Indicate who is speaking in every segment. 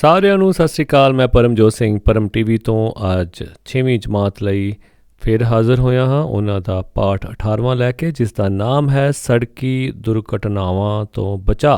Speaker 1: ਸਾਰਿਆਂ ਨੂੰ ਸਤਿ ਸ੍ਰੀ ਅਕਾਲ, ਮੈਂ ਪਰਮਜੋਤ ਸਿੰਘ, ਪਰਮ ਟੀਵੀ ਤੋਂ ਅੱਜ 6ਵੀਂ ਜਮਾਤ ਲਈ ਫਿਰ ਹਾਜ਼ਰ ਹੋਇਆ ਹਾਂ। ਉਹਨਾਂ ਦਾ ਪਾਠ 18ਵਾਂ ਲੈ ਕੇ, ਜਿਸ ਦਾ ਨਾਮ ਹੈ ਸੜਕੀ ਦੁਰਘਟਨਾਵਾਂ ਤੋਂ ਬਚਾ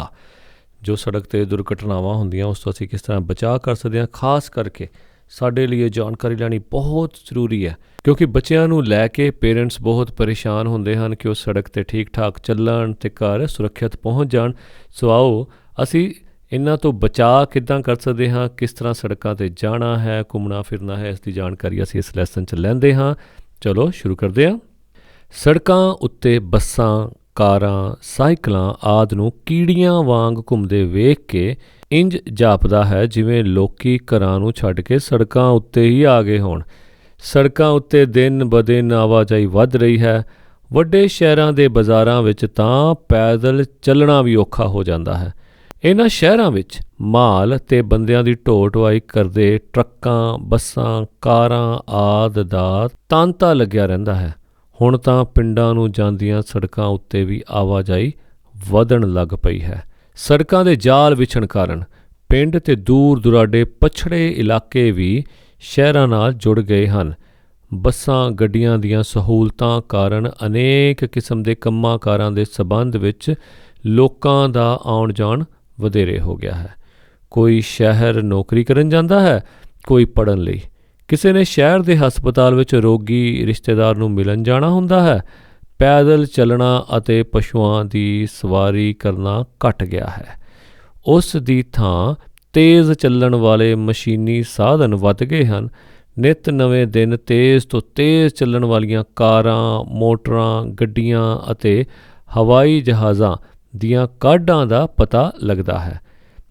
Speaker 1: ਜੋ ਸੜਕ ਤੇ ਦੁਰਘਟਨਾਵਾਂ ਹੁੰਦੀਆਂ, ਉਸ ਤੋਂ ਅਸੀਂ ਕਿਸ ਤਰ੍ਹਾਂ ਬਚਾ ਕਰ ਸਕਦੇ ਹਾਂ? ਖਾਸ ਕਰਕੇ ਸਾਡੇ ਲਈ ਇਹ ਜਾਣਕਾਰੀ ਲੈਣੀ ਬਹੁਤ ਜ਼ਰੂਰੀ ਹੈ, ਕਿਉਂਕਿ ਬੱਚਿਆਂ ਨੂੰ ਲੈ ਕੇ ਪੇਰੈਂਟਸ ਬਹੁਤ ਪਰੇਸ਼ਾਨ ਹੁੰਦੇ ਹਨ ਕਿ ਉਹ ਸੜਕ ਤੇ ਠੀਕ ਠਾਕ ਚੱਲਣ ਤੇ ਘਰ ਸੁਰੱਖਿਅਤ ਪਹੁੰਚ ਜਾਣ। ਸੋ ਆਓ, ਅਸੀਂ ਇਹਨਾਂ ਤੋਂ ਬਚਾ ਕਿੱਦਾਂ ਕਰ ਸਕਦੇ ਹਾਂ, ਕਿਸ ਤਰ੍ਹਾਂ ਸੜਕਾਂ ਤੇ ਜਾਣਾ ਹੈ, ਘੁੰਮਣਾ ਫਿਰਨਾ ਹੈ, ਇਸ ਦੀ ਜਾਣਕਾਰੀ ਅਸੀਂ ਇਸ ਲੈਸਨ 'ਚ ਲੈਂਦੇ ਹਾਂ। ਚਲੋ ਸ਼ੁਰੂ ਕਰਦੇ ਹਾਂ। ਸੜਕਾਂ ਉੱਤੇ ਬੱਸਾਂ, ਕਾਰਾਂ, ਸਾਈਕਲਾਂ ਆਦ ਨੂੰ ਕੀੜੀਆਂ ਵਾਂਗ ਘੁੰਮਦੇ ਵੇਖ ਕੇ ਇੰਜ ਜਾਪਦਾ ਹੈ ਜਿਵੇਂ ਲੋਕੀ ਘਰਾਂ ਨੂੰ ਛੱਡ ਕੇ ਸੜਕਾਂ ਉੱਤੇ ਹੀ ਆ ਗਏ ਹੋਣ। ਸੜਕਾਂ ਉੱਤੇ ਦਿਨ ਬਦਿਨ ਆਵਾਜਾਈ ਵੱਧ ਰਹੀ ਹੈ। ਵੱਡੇ ਸ਼ਹਿਰਾਂ ਦੇ ਬਾਜ਼ਾਰਾਂ ਵਿੱਚ ਤਾਂ ਪੈਦਲ ਚੱਲਣਾ ਵੀ ਔਖਾ ਹੋ ਜਾਂਦਾ ਹੈ। ਇਹਨਾਂ ਸ਼ਹਿਰਾਂ ਵਿੱਚ ਮਾਲ ਅਤੇ ਬੰਦਿਆਂ ਦੀ ਢੋਟਵਾਈ ਕਰਦੇ ਟਰੱਕਾਂ, ਬੱਸਾਂ, ਕਾਰਾਂ ਆਦ ਦਾ ਤਾਂਤਾ ਲੱਗਿਆ ਰਹਿੰਦਾ ਹੈ। ਹੁਣ ਤਾਂ ਪਿੰਡਾਂ ਨੂੰ ਜਾਂਦੀਆਂ ਸੜਕਾਂ ਉੱਤੇ ਵੀ ਆਵਾਜਾਈ ਵਧਣ ਲੱਗ ਪਈ ਹੈ। ਸੜਕਾਂ ਦੇ ਜਾਲ ਵਿਛਣ ਕਾਰਨ ਪਿੰਡ ਤੇ ਦੂਰ ਦੁਰਾਡੇ ਪਛੜੇ ਇਲਾਕੇ ਵੀ ਸ਼ਹਿਰਾਂ ਨਾਲ ਜੁੜ ਗਏ ਹਨ। ਬੱਸਾਂ, ਗੱਡੀਆਂ ਦੀਆਂ ਸਹੂਲਤਾਂ ਕਾਰਨ ਅਨੇਕ ਕਿਸਮ ਦੇ ਕੰਮਾਂ ਕਾਰਾਂ ਦੇ ਸਬੰਧ ਵਿੱਚ ਲੋਕਾਂ ਦਾ ਆਉਣ ਜਾਣ ਵਧੇਰੇ ਹੋ ਗਿਆ ਹੈ। ਕੋਈ ਸ਼ਹਿਰ ਨੌਕਰੀ ਕਰਨ ਜਾਂਦਾ ਹੈ, ਕੋਈ ਪੜਨ ਲਈ। ਕਿਸੇ ਨੇ ਸ਼ਹਿਰ ਦੇ ਹਸਪਤਾਲ ਵਿੱਚ ਰੋਗੀ ਰਿਸ਼ਤੇਦਾਰ ਨੂੰ ਮਿਲਣ ਜਾਣਾ ਹੁੰਦਾ ਹੈ, ਪੈਦਲ ਚੱਲਣਾ ਅਤੇ ਪਸ਼ੂਆਂ ਦੀ ਸਵਾਰੀ ਕਰਨਾ ਘਟ ਗਿਆ ਹੈ। ਉਸ ਦੀ ਥਾਂ ਤੇਜ਼ ਚੱਲਣ ਵਾਲੇ ਮਸ਼ੀਨੀ ਸਾਧਨ ਵੱਧ ਗਏ ਹਨ। ਨਿਤ ਨਵੇਂ ਦਿਨ ਤੇਜ਼ ਤੋਂ ਤੇਜ਼ ਚੱਲਣ ਵਾਲੀਆਂ ਕਾਰਾਂ, ਮੋਟਰਾਂ, ਗੱਡੀਆਂ ਅਤੇ ਹਵਾਈ ਜਹਾਜ਼ਾਂ ਦੀਆਂ ਕਾਢਾਂ ਦਾ ਪਤਾ ਲੱਗਦਾ ਹੈ।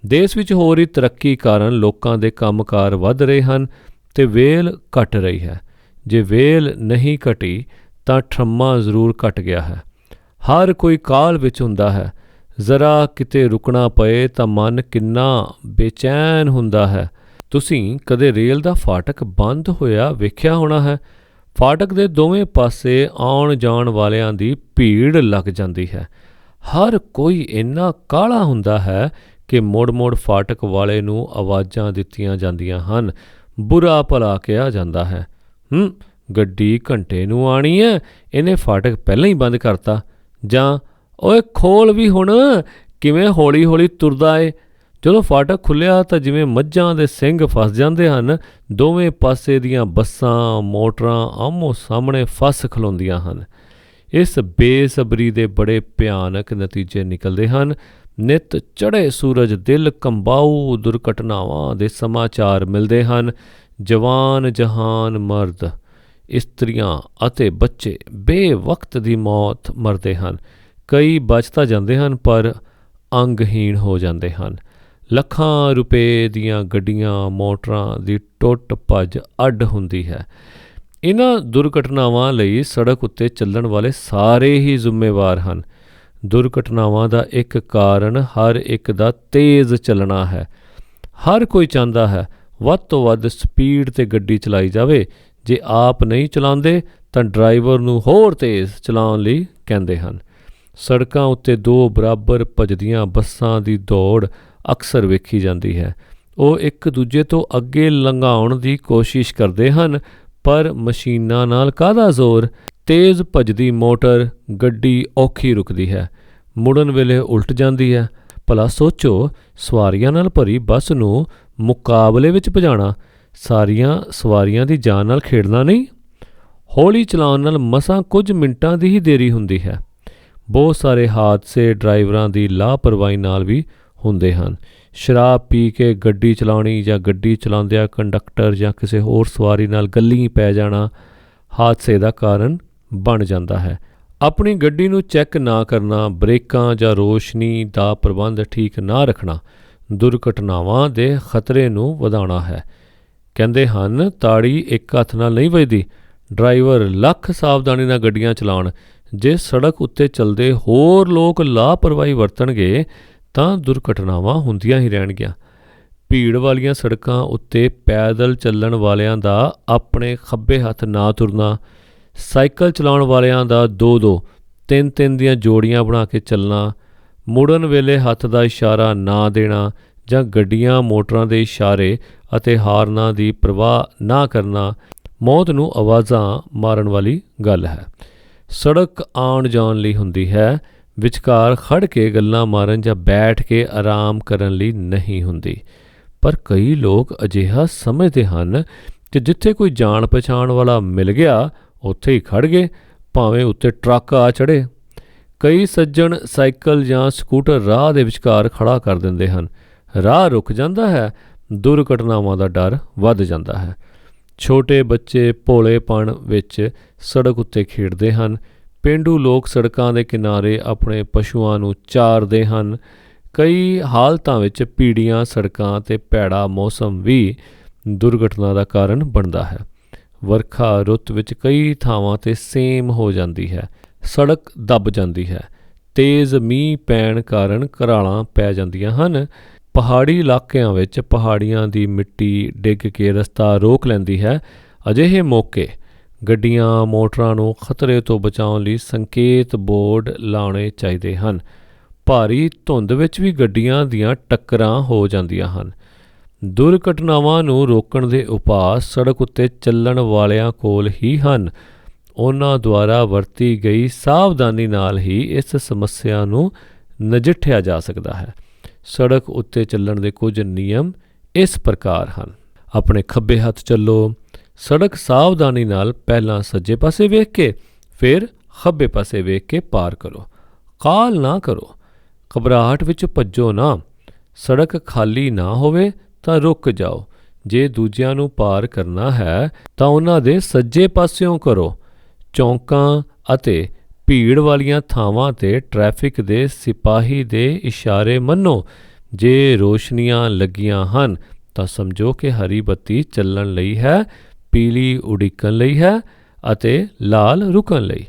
Speaker 1: ਦੇਸ਼ ਵਿੱਚ ਹੋ ਰਹੀ ਤਰੱਕੀ ਕਾਰਨ ਲੋਕਾਂ ਦੇ ਕੰਮਕਾਰ ਵੱਧ ਰਹੇ ਹਨ ਤੇ ਵੇਲ ਘਟ ਰਹੀ ਹੈ। ਜੇ ਵੇਲ ਨਹੀਂ ਘਟੀ ਤਾਂ ਠਰਮਾ ਜ਼ਰੂਰ ਘਟ ਗਿਆ ਹੈ। ਹਰ ਕੋਈ ਕਾਲ ਵਿੱਚ ਹੁੰਦਾ ਹੈ, ਜ਼ਰਾ ਕਿਤੇ ਰੁਕਣਾ ਪਏ ਤਾਂ ਮਨ ਕਿੰਨਾ ਬੇਚੈਨ ਹੁੰਦਾ ਹੈ। ਤੁਸੀਂ ਕਦੇ ਰੇਲ ਦਾ ਫਾਟਕ ਬੰਦ ਹੋਇਆ ਵੇਖਿਆ ਹੋਣਾ ਹੈ? ਫਾਟਕ ਦੇ ਦੋਵੇਂ ਪਾਸੇ ਆਉਣ ਜਾਣ ਵਾਲਿਆਂ ਦੀ ਭੀੜ ਲੱਗ ਜਾਂਦੀ ਹੈ। ਹਰ ਕੋਈ ਇੰਨਾ ਕਾਲਾ ਹੁੰਦਾ ਹੈ ਕਿ ਮੋੜ-ਮੋੜ ਫਾਟਕ ਵਾਲੇ ਨੂੰ ਆਵਾਜ਼ਾਂ ਦਿੱਤੀਆਂ ਜਾਂਦੀਆਂ ਹਨ। ਬੁਰਾ ਭਲਾ ਕਿਹਾ ਜਾਂਦਾ ਹੈ। ਹੂੰ, ਗੱਡੀ ਘੰਟੇ ਨੂੰ ਆਣੀ ਹੈ ਇਹਨੇ ਫਾਟਕ ਪਹਿਲਾਂ ਹੀ ਬੰਦ ਕਰਤਾ। ਜਾਂ, ਓਏ ਖੋਲ ਵੀ ਹੁਣ, ਕਿਵੇਂ ਹੌਲੀ-ਹੌਲੀ ਤੁਰਦਾ ਏ? ਜਦੋਂ ਫਾਟਕ ਖੁੱਲਿਆ ਤਾਂ ਜਿਵੇਂ ਮੱਝਾਂ ਦੇ ਸਿੰਘ ਫਸ ਜਾਂਦੇ ਹਨ, ਦੋਵੇਂ ਪਾਸੇ ਦੀਆਂ ਬੱਸਾਂ, ਮੋਟਰਾਂ ਆਮੋ ਸਾਹਮਣੇ ਫਸ ਖਲੋਂਦੀਆਂ ਹਨ। ਇਸ ਬੇਸਬਰੀ ਦੇ ਬੜੇ ਭਿਆਨਕ ਨਤੀਜੇ ਨਿਕਲਦੇ ਹਨ। ਨਿਤ ਚੜ੍ਹੇ ਸੂਰਜ ਦਿਲ ਕੰਬਾਊ ਦੁਰਘਟਨਾਵਾਂ ਦੇ ਸਮਾਚਾਰ ਮਿਲਦੇ ਹਨ। ਜਵਾਨ ਜਹਾਨ ਮਰਦ, ਇਸਤਰੀਆਂ ਅਤੇ ਬੱਚੇ ਬੇਵਕਤ ਦੀ ਮੌਤ ਮਰਦੇ ਹਨ। ਕਈ ਬਚ ਤਾਂ ਜਾਂਦੇ ਹਨ, ਪਰ ਅੰਗਹੀਣ ਹੋ ਜਾਂਦੇ ਹਨ। ਲੱਖਾਂ ਰੁਪਏ ਦੀਆਂ ਗੱਡੀਆਂ, ਮੋਟਰਾਂ ਦੀ ਟੁੱਟ ਭੱਜ ਅੱਡ ਹੁੰਦੀ ਹੈ। ਇਹਨਾਂ ਦੁਰਘਟਨਾਵਾਂ ਲਈ ਸੜਕ ਉੱਤੇ ਚੱਲਣ ਵਾਲੇ ਸਾਰੇ ਹੀ ਜ਼ਿੰਮੇਵਾਰ ਹਨ। ਦੁਰਘਟਨਾਵਾਂ ਦਾ ਇੱਕ ਕਾਰਨ ਹਰ ਇੱਕ ਦਾ ਤੇਜ਼ ਚੱਲਣਾ ਹੈ। ਹਰ ਕੋਈ ਚਾਹੁੰਦਾ ਹੈ ਵੱਧ ਤੋਂ ਵੱਧ ਸਪੀਡ ਤੇ ਗੱਡੀ ਚਲਾਈ ਜਾਵੇ। ਜੇ ਆਪ ਨਹੀਂ ਚਲਾਉਂਦੇ ਤਾਂ ਡਰਾਈਵਰ ਨੂੰ ਹੋਰ ਤੇਜ਼ ਚਲਾਉਣ ਲਈ ਕਹਿੰਦੇ ਹਨ। ਸੜਕਾਂ ਉੱਤੇ ਦੋ ਬਰਾਬਰ ਭਜਦੀਆਂ ਬੱਸਾਂ ਦੀ ਦੌੜ ਅਕਸਰ ਵੇਖੀ ਜਾਂਦੀ ਹੈ। ਉਹ ਇੱਕ ਦੂਜੇ ਤੋਂ ਅੱਗੇ ਲੰਘਾਉਣ ਦੀ ਕੋਸ਼ਿਸ਼ ਕਰਦੇ ਹਨ ਪਰ ਮਸ਼ੀਨਾਂ ਨਾਲ ਕਾਹਦਾ ਜ਼ੋਰ? ਤੇਜ਼ ਭਜਦੀ ਮੋਟਰ ਗੱਡੀ ਔਖੀ ਰੁਕਦੀ ਹੈ। ਮੁੜਨ ਵੇਲੇ ਉਲਟ ਜਾਂਦੀ ਹੈ। ਭਲਾ ਸੋਚੋ, ਸਵਾਰੀਆਂ ਨਾਲ ਭਰੀ ਬੱਸ ਨੂੰ ਮੁਕਾਬਲੇ ਵਿੱਚ ਭਜਾਣਾ, ਸਾਰੀਆਂ ਸਵਾਰੀਆਂ ਦੀ ਜਾਨ ਨਾਲ ਖੇਡਣਾ ਨਹੀਂ? ਹੌਲੀ ਚਲਾਉਣ ਨਾਲ ਮਸਾਂ ਕੁਝ ਮਿੰਟਾਂ ਦੀ ਹੀ ਦੇਰੀ ਹੁੰਦੀ ਹੈ। ਬਹੁਤ ਸਾਰੇ ਹਾਦਸੇ ਡਰਾਈਵਰਾਂ ਦੀ ਲਾਪਰਵਾਹੀ ਨਾਲ ਵੀ ਹੁੰਦੇ ਹਨ। ਸ਼ਰਾਬ ਪੀ ਕੇ ਗੱਡੀ ਚਲਾਉਣੀ ਜਾਂ ਗੱਡੀ ਚਲਾਉਂਦਿਆਂ ਕੰਡਕਟਰ ਜਾਂ ਕਿਸੇ ਹੋਰ ਸਵਾਰੀ ਨਾਲ ਗੱਲੀ ਪੈ ਜਾਣਾ ਹਾਦਸੇ ਦਾ ਕਾਰਨ ਬਣ ਜਾਂਦਾ ਹੈ। ਆਪਣੀ ਗੱਡੀ ਨੂੰ ਚੈੱਕ ਨਾ ਕਰਨਾ, ਬ੍ਰੇਕਾਂ ਜਾਂ ਰੋਸ਼ਨੀ ਦਾ ਪ੍ਰਬੰਧ ਠੀਕ ਨਾ ਰੱਖਣਾ ਦੁਰਘਟਨਾਵਾਂ ਦੇ ਖਤਰੇ ਨੂੰ ਵਧਾਉਣਾ ਹੈ। ਕਹਿੰਦੇ ਹਨ, ਤਾੜੀ ਇੱਕ ਹੱਥ ਨਾਲ ਨਹੀਂ ਵੱਜਦੀ, ਡਰਾਈਵਰ ਲੱਖ ਸਾਵਧਾਨੀ ਨਾਲ ਗੱਡੀਆਂ ਚਲਾਉਣ। ਜੇ ਸੜਕ ਉੱਤੇ ਚੱਲਦੇ ਹੋਰ ਲੋਕ ਲਾਪਰਵਾਹੀ ਵਰਤਣਗੇ ਤਾਂ ਦੁਰਘਟਨਾਵਾਂ ਹੁੰਦੀਆਂ ਹੀ ਰਹਿਣਗੀਆਂ। ਭੀੜ ਵਾਲੀਆਂ ਸੜਕਾਂ ਉੱਤੇ ਪੈਦਲ ਚੱਲਣ ਵਾਲਿਆਂ ਦਾ ਆਪਣੇ ਖੱਬੇ ਹੱਥ ਨਾ ਤੁਰਨਾ, ਸਾਈਕਲ ਚਲਾਉਣ ਵਾਲਿਆਂ ਦਾ ਦੋ ਦੋ ਤਿੰਨ ਤਿੰਨ ਦੀਆਂ ਜੋੜੀਆਂ ਬਣਾ ਕੇ ਚੱਲਣਾ, ਮੁੜਨ ਵੇਲੇ ਹੱਥ ਦਾ ਇਸ਼ਾਰਾ ਨਾ ਦੇਣਾ ਜਾਂ ਗੱਡੀਆਂ, ਮੋਟਰਾਂ ਦੇ ਇਸ਼ਾਰੇ ਅਤੇ ਹਾਰਨਾਂ ਦੀ ਪਰਵਾਹ ਨਾ ਕਰਨਾ, ਮੌਤ ਨੂੰ ਆਵਾਜ਼ਾਂ ਮਾਰਨ ਵਾਲੀ ਗੱਲ ਹੈ। ਸੜਕ ਆਉਣ ਜਾਣ ਲਈ ਹੁੰਦੀ ਹੈ। ਵਿਚਕਾਰ ਖੜ ਕੇ ਗੱਲਾਂ ਮਾਰਨ ਜਾਂ ਬੈਠ ਕੇ ਆਰਾਮ ਕਰਨ ਲਈ ਨਹੀਂ ਹੁੰਦੀ। ਪਰ ਕਈ ਲੋਕ ਅਜਿਹਾ ਸਮਝਦੇ ਹਨ ਕਿ ਜਿੱਥੇ ਕੋਈ ਜਾਣ ਪਛਾਣ ਵਾਲਾ ਮਿਲ ਗਿਆ, ਉੱਥੇ ਹੀ ਖੜ ਗਏ, ਭਾਵੇਂ ਉੱਤੇ ਟਰੱਕ ਆ ਚੜੇ ਕਈ ਸੱਜਣ ਸਾਈਕਲ ਜਾਂ ਸਕੂਟਰ ਰਾਹ ਦੇ ਵਿਚਕਾਰ ਖੜਾ ਕਰ ਦਿੰਦੇ ਹਨ। ਰਾਹ ਰੁਕ ਜਾਂਦਾ ਹੈ, ਦੁਰਘਟਨਾਵਾਂ ਦਾ ਡਰ ਵੱਧ ਜਾਂਦਾ ਹੈ। ਛੋਟੇ ਬੱਚੇ ਭੋਲੇਪਣ ਵਿੱਚ ਸੜਕ ਉੱਤੇ ਖੇਡਦੇ ਹਨ ਪਿੰਡੂ ਲੋਕ ਸੜਕਾਂ ਦੇ ਕਿਨਾਰੇ ਆਪਣੇ ਪਸ਼ੂਆਂ ਨੂੰ ਚਾਰਦੇ ਹਨ। ਕਈ ਹਾਲਤਾਂ ਵਿੱਚ ਪੀੜੀਆਂ ਸੜਕਾਂ ਤੇ ਭੈੜਾ ਮੌਸਮ ਵੀ ਦੁਰਘਟਨਾ ਦਾ ਕਾਰਨ ਬਣਦਾ ਹੈ। ਵਰਖਾ ਰੁੱਤ ਵਿੱਚ ਕਈ ਥਾਵਾਂ ਤੇ ਸੇਮ ਹੋ ਜਾਂਦੀ ਹੈ। ਸੜਕ ਦੱਬ ਜਾਂਦੀ ਹੈ। ਤੇਜ਼ ਮੀਂਹ ਪੈਣ ਕਾਰਨ ਘਰਾਲਾਂ ਪੈ ਜਾਂਦੀਆਂ ਹਨ। ਪਹਾੜੀ ਇਲਾਕਿਆਂ ਵਿੱਚ ਪਹਾੜੀਆਂ ਦੀ ਮਿੱਟੀ ਡਿੱਗ ਕੇ ਰਸਤਾ ਰੋਕ ਲੈਂਦੀ ਹੈ। ਅਜਿਹੇ ਮੌਕੇ ਗੱਡੀਆਂ, ਮੋਟਰਾਂ ਨੂੰ ਖਤਰੇ ਤੋਂ ਬਚਾਉਣ ਲਈ ਸੰਕੇਤ ਬੋਰਡ ਲਾਉਣੇ ਚਾਹੀਦੇ ਹਨ। ਭਾਰੀ ਧੁੰਦ ਵਿੱਚ ਵੀ ਗੱਡੀਆਂ ਦੀਆਂ ਟੱਕਰਾਂ ਹੋ ਜਾਂਦੀਆਂ ਹਨ। ਦੁਰਘਟਨਾਵਾਂ ਨੂੰ ਰੋਕਣ ਦੇ ਉਪਾਅ ਸੜਕ ਉੱਤੇ ਚੱਲਣ ਵਾਲਿਆਂ ਕੋਲ ਹੀ ਹਨ। ਉਹਨਾਂ ਦੁਆਰਾ ਵਰਤੀ ਗਈ ਸਾਵਧਾਨੀ ਨਾਲ ਹੀ ਇਸ ਸਮੱਸਿਆ ਨੂੰ ਨਜਿੱਠਿਆ ਜਾ ਸਕਦਾ ਹੈ। ਸੜਕ ਉੱਤੇ ਚੱਲਣ ਦੇ ਕੁਝ ਨਿਯਮ ਇਸ ਪ੍ਰਕਾਰ ਹਨ। ਆਪਣੇ ਖੱਬੇ ਹੱਥ ਚੱਲੋ ਸੜਕ ਸਾਵਧਾਨੀ ਨਾਲ ਪਹਿਲਾਂ ਸੱਜੇ ਪਾਸੇ ਵੇਖ ਕੇ, ਫਿਰ ਖੱਬੇ ਪਾਸੇ ਵੇਖ ਕੇ ਪਾਰ ਕਰੋ। ਕਾਲ ਨਾ ਕਰੋ। ਘਬਰਾਹਟ ਵਿੱਚ ਭੱਜੋ ਨਾ। ਸੜਕ ਖਾਲੀ ਨਾ ਹੋਵੇ ਤਾਂ ਰੁਕ ਜਾਓ। ਜੇ ਦੂਜਿਆਂ ਨੂੰ ਪਾਰ ਕਰਨਾ ਹੈ, ਤਾਂ ਉਹਨਾਂ ਦੇ ਸੱਜੇ ਪਾਸਿਓਂ ਕਰੋ। ਚੌਂਕਾਂ ਅਤੇ ਭੀੜ ਵਾਲੀਆਂ ਥਾਵਾਂ ਤੇ ਟ੍ਰੈਫਿਕ ਦੇ ਸਿਪਾਹੀ ਦੇ ਇਸ਼ਾਰੇ ਮੰਨੋ। ਜੇ ਰੋਸ਼ਨੀਆਂ ਲੱਗੀਆਂ ਹਨ, ਤਾਂ ਸਮਝੋ ਕਿ ਹਰੀ ਬੱਤੀ ਚੱਲਣ ਲਈ ਹੈ। ਪੀਲੀ ਉਡੀਕਣ ਲਈ ਹੈ ਅਤੇ ਲਾਲ ਰੁਕਣ ਲਈ।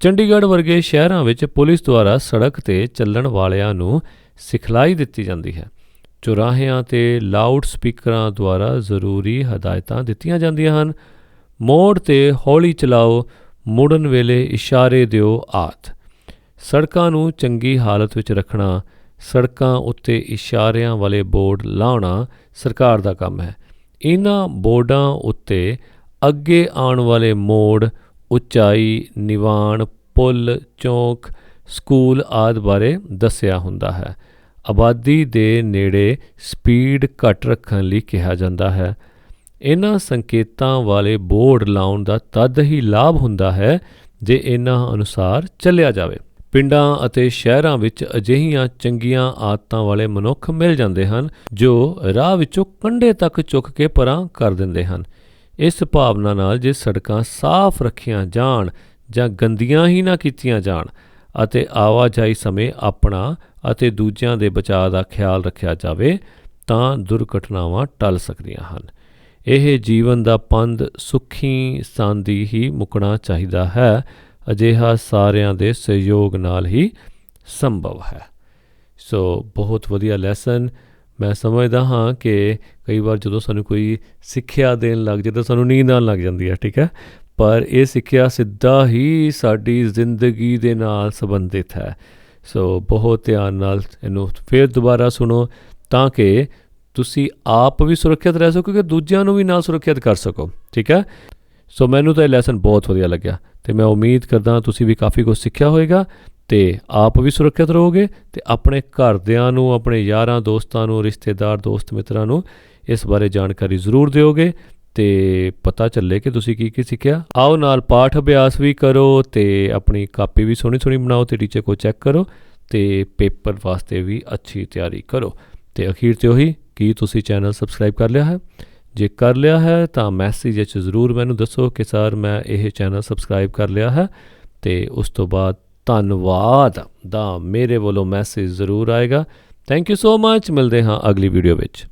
Speaker 1: ਚੰਡੀਗੜ੍ਹ ਵਰਗੇ ਸ਼ਹਿਰਾਂ ਵਿੱਚ ਪੁਲਿਸ ਦੁਆਰਾ ਸੜਕ ਤੇ ਚੱਲਣ ਵਾਲਿਆਂ ਨੂੰ ਸਿਖਲਾਈ ਦਿੱਤੀ ਜਾਂਦੀ ਹੈ। ਚੁਰਾਹਿਆਂ ਤੇ ਲਾਊਡ ਸਪੀਕਰਾਂ ਦੁਆਰਾ ਜ਼ਰੂਰੀ ਹਦਾਇਤਾਂ ਦਿੱਤੀਆਂ ਜਾਂਦੀਆਂ ਹਨ। ਮੋੜ ਤੇ ਹੌਲੀ ਚਲਾਓ, ਮੁੜਨ ਵੇਲੇ ਇਸ਼ਾਰੇ ਦਿਓ ਆਤ ਸੜਕਾਂ ਨੂੰ ਚੰਗੀ ਹਾਲਤ ਵਿੱਚ ਰੱਖਣਾ, ਸੜਕਾਂ ਉੱਤੇ ਇਸ਼ਾਰਿਆਂ ਵਾਲੇ ਬੋਰਡ ਲਾਉਣਾ ਸਰਕਾਰ ਦਾ ਕੰਮ ਹੈ। ਇਹਨਾਂ ਬੋਰਡਾਂ ਉੱਤੇ ਅੱਗੇ ਆਉਣ ਵਾਲੇ ਮੋੜ, ਉਚਾਈ, ਨਿਵਾਣ, ਪੁੱਲ, ਚੌਕ, ਸਕੂਲ ਆਦਿ ਬਾਰੇ ਦੱਸਿਆ ਹੁੰਦਾ ਹੈ। ਆਬਾਦੀ ਦੇ ਨੇੜੇ ਸਪੀਡ ਘੱਟ ਰੱਖਣ ਲਈ ਕਿਹਾ ਜਾਂਦਾ ਹੈ। ਇਹਨਾਂ ਸੰਕੇਤਾਂ ਵਾਲੇ ਬੋਰਡ ਲਾਉਣ ਦਾ ਤਦ ਹੀ ਲਾਭ ਹੁੰਦਾ ਹੈ ਜੇ ਇਹਨਾਂ ਅਨੁਸਾਰ ਚੱਲਿਆ ਜਾਵੇ। ਪਿੰਡਾਂ ਅਤੇ ਸ਼ਹਿਰਾਂ ਵਿੱਚ ਅਜਿਹੀਆਂ ਚੰਗੀਆਂ ਆਦਤਾਂ ਵਾਲੇ ਮਨੁੱਖ ਮਿਲ ਜਾਂਦੇ ਹਨ, ਜੋ ਰਾਹ ਵਿੱਚੋਂ ਕੰਢੇ ਤੱਕ ਚੁੱਕ ਕੇ ਪਰਾਂ ਕਰ ਦਿੰਦੇ ਹਨ। ਇਸ ਭਾਵਨਾ ਨਾਲ ਜੇ ਸੜਕਾਂ ਸਾਫ਼ ਰੱਖੀਆਂ ਜਾਣ ਜਾਂ ਗੰਦੀਆਂ ਹੀ ਨਾ ਕੀਤੀਆਂ ਜਾਣ ਅਤੇ ਆਵਾਜਾਈ ਸਮੇਂ ਆਪਣਾ ਅਤੇ ਦੂਜਿਆਂ ਦੇ ਬਚਾਅ ਦਾ ਖਿਆਲ ਰੱਖਿਆ ਜਾਵੇ, ਤਾਂ ਦੁਰਘਟਨਾਵਾਂ ਟਲ ਸਕਦੀਆਂ ਹਨ। ਇਹ ਜੀਵਨ ਦਾ ਪੰਧ ਸੁਖੀ ਸਾਂਦੀ ਹੀ ਮੁਕਣਾ ਚਾਹੀਦਾ ਹੈ। ਅਜਿਹਾ ਸਾਰਿਆਂ ਦੇ ਸਹਿਯੋਗ ਨਾਲ ਹੀ ਸੰਭਵ ਹੈ। ਸੋ ਬਹੁਤ ਵਧੀਆ ਲੈਸਨ ਮੈਂ ਸਮਝਦਾ ਹਾਂ ਕਿ ਕਈ ਵਾਰ ਜਦੋਂ ਸਾਨੂੰ ਕੋਈ ਸਿੱਖਿਆ ਦੇਣ ਲੱਗ ਜੇ ਤਾਂ ਸਾਨੂੰ ਨੀਂਦ ਆਉਣ ਲੱਗ ਜਾਂਦੀ ਹੈ, ਠੀਕ ਹੈ? ਪਰ ਇਹ ਸਿੱਖਿਆ ਸਿੱਧਾ ਹੀ ਸਾਡੀ ਜ਼ਿੰਦਗੀ ਦੇ ਨਾਲ ਸੰਬੰਧਿਤ ਹੈ। ਸੋ ਬਹੁਤ ਧਿਆਨ ਨਾਲ ਇਹਨੂੰ ਫੇਰ ਦੁਬਾਰਾ ਸੁਣੋ ਤਾਂ ਕਿ ਤੁਸੀਂ ਆਪ ਵੀ ਸੁਰੱਖਿਅਤ ਰਹਿ ਸਕੋ ਕਿਉਂਕਿ ਦੂਜਿਆਂ ਨੂੰ ਵੀ ਨਾਲ ਸੁਰੱਖਿਅਤ ਕਰ ਸਕੋ, ਠੀਕ ਹੈ? ਸੋ ਮੈਨੂੰ ਤਾਂ ਇਹ ਲੈਸਨ ਬਹੁਤ ਵਧੀਆ ਲੱਗਿਆ। ਤੇ ਮੈਂ ਉਮੀਦ ਕਰਦਾ ਤੁਸੀਂ ਵੀ ਕਾਫੀ ਕੁਝ ਸਿੱਖਿਆ ਹੋਵੇਗਾ ਤੇ ਆਪ ਵੀ ਸੁਰੱਖਿਅਤ ਰਹੋਗੇ ਤੇ ਆਪਣੇ ਘਰਦਿਆਂ ਨੂੰ, ਆਪਣੇ ਯਾਰਾਂ, ਦੋਸਤਾਂ ਨੂੰ, ਰਿਸ਼ਤੇਦਾਰ, ਦੋਸਤ ਮਿੱਤਰਾਂ ਨੂੰ ਇਸ ਬਾਰੇ ਜਾਣਕਾਰੀ ਜ਼ਰੂਰ ਦਿਓਗੇ ਤੇ ਪਤਾ ਚੱਲੇ ਕਿ ਤੁਸੀਂ ਕੀ ਕੀ ਸਿੱਖਿਆ। ਆਓ ਨਾਲ ਪਾਠ ਅਭਿਆਸ ਵੀ ਕਰੋ ਤੇ ਆਪਣੀ ਕਾਪੀ ਵੀ ਸੋਹਣੀ ਸੋਹਣੀ ਬਣਾਓ ਤੇ ਟੀਚਰ ਕੋ ਚੈੱਕ ਕਰੋ ਤੇ ਪੇਪਰ ਵਾਸਤੇ ਵੀ ਅੱਛੀ ਤਿਆਰੀ ਕਰੋ। ਤੇ ਅਖੀਰ ਤੇ ਉਹੀ ਕੀ ਤੁਸੀਂ ਚੈਨਲ ਸਬਸਕ੍ਰਾਈਬ ਕਰ ਲਿਆ ਹੈ? ਜੇ ਕਰ ਲਿਆ ਹੈ ਤਾਂ ਮੈਸੇਜ ਵਿੱਚ ਜ਼ਰੂਰ ਮੈਨੂੰ ਦੱਸੋ ਕਿ ਸਰ ਮੈਂ ਇਹ ਚੈਨਲ ਸਬਸਕ੍ਰਾਈਬ ਕਰ ਲਿਆ ਹੈ ਤੇ ਉਸ ਤੋਂ ਬਾਅਦ ਧੰਨਵਾਦ। ਦਾ ਮੇਰੇ ਵੱਲੋਂ ਮੈਸੇਜ ਜ਼ਰੂਰ ਆਏਗਾ। ਥੈਂਕ ਯੂ ਸੋ ਮੱਚ ਮਿਲਦੇ ਹਾਂ ਅਗਲੀ ਵੀਡੀਓ ਵਿੱਚ।